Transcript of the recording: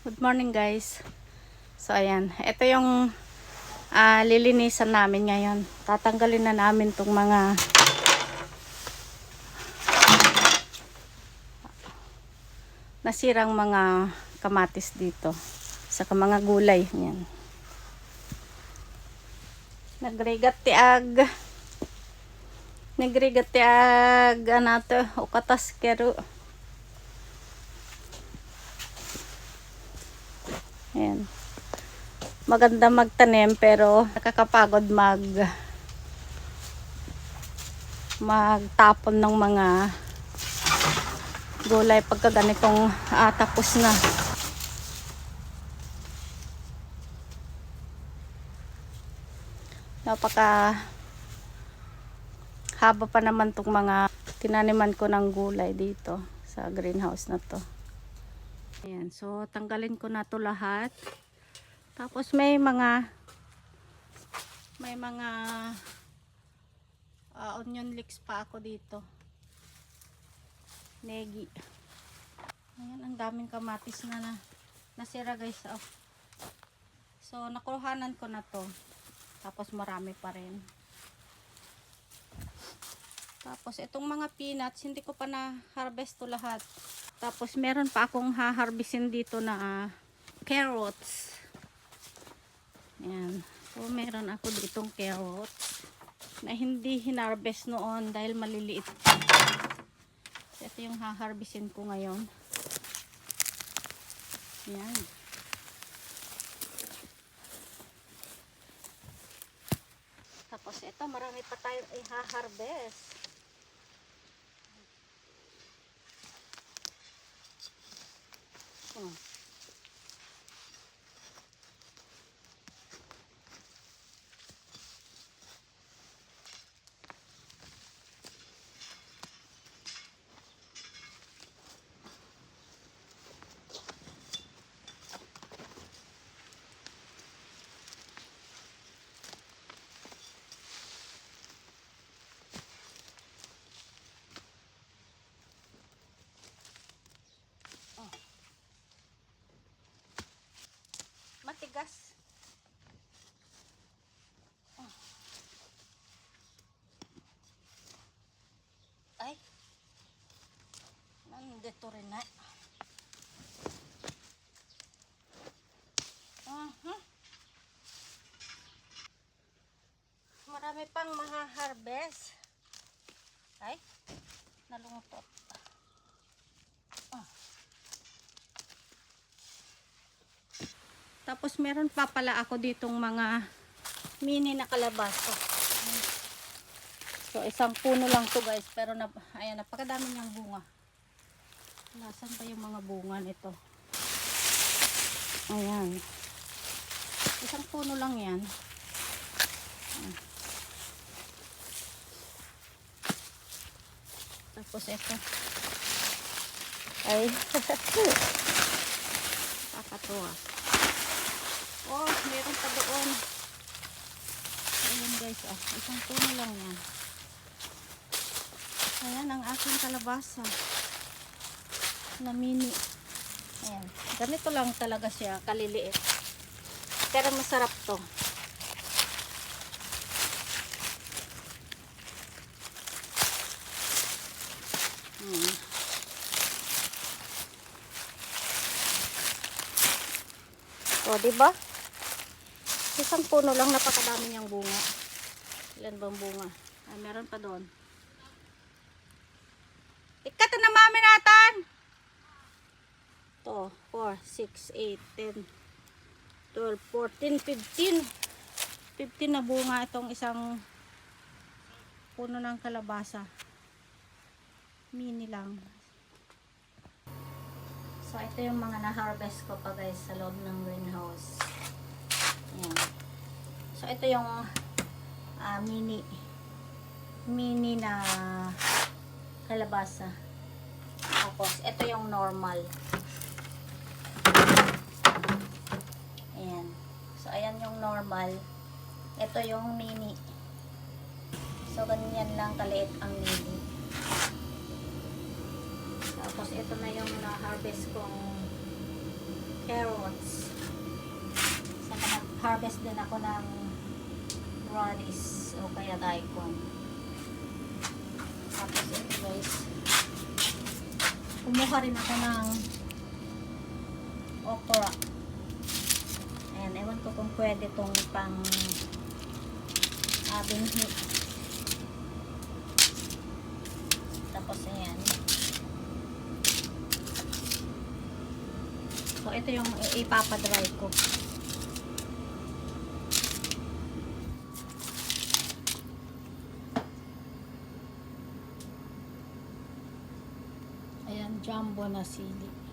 Good morning guys. So ayan, ito yung ah, lilinisan namin ngayon. Tatanggalin na namin tong mga nasirang mga kamatis dito. Saka mga gulay. Yan. Nagregat tiag. Nagregat tiag. Anato, ukatas kero. Ayan. Maganda magtanim pero nakakapagod mag magtapon ng mga gulay pagka ganitong ah, tapos na. Napaka haba pa naman tong mga tinaniman ko ng gulay dito sa greenhouse na to. Ayan, so tanggalin ko na to lahat. Tapos may mga may mga ah, onion leeks pa ako dito. Negi. Ayan, ang daming kamatis na, na nasira guys. Oh. So, nakuhanan ko na to. Tapos marami pa rin. Tapos, itong mga peanuts, hindi ko pa na-harvest to lahat. Tapos, meron pa akong haharbisin dito na ah, carrots. Ayan. So, meron ako ditong carrots na hindi hinarvest noon dahil maliliit. So, ito yung haharbisin ko ngayon. Ayan. Tapos ito, marami pa tayong i-harvest. Hmm. Matigas. Oh. Ay. Nandito rin na. Aha. Marami pang mga harvest. Ay. Nalungkot. Tapos meron pa pala ako ditong mga mini na kalabasa. So isang puno lang to guys. Pero na, ayan, napakadami niyang bunga. Nasaan pa yung mga bunga nito? Ayan. Isang puno lang yan. Tapos ito. Ay. Kakatuwa. Oh, meron pa doon. Ayan guys, ah. Isang puno lang yan. Ayan ang aking kalabasa. Na mini. Ayan. Ganito lang talaga siya, kaliliit. Pero masarap to. Hmm. O, di ba? Isang puno lang napakadami niyang bunga. Ilan bang bunga? Ay, meron pa doon. Ikat na mami natin! To, 4, 6, 8, 10, 12, 14, 15. 15 na bunga itong isang puno ng kalabasa. Mini lang. So, ito yung mga na-harvest ko pa guys sa loob ng greenhouse. Ayan. So, ito yung ah, mini mini na kalabasa. Tapos, ito yung normal. Ayan. So, ayan yung normal. Ito yung mini. So, ganyan lang kaliit ang mini. Tapos ito na yung na-harvest kong carrots. Saka nag-harvest din ako ng radish o kaya daikon. Tapos ito guys, kumuha rin ako ng okra. Ayan, ewan ko kung pwede tong pang abing hit. Tapos ayan. So ito yung ipapadry ko. Ayan, jumbo na sili.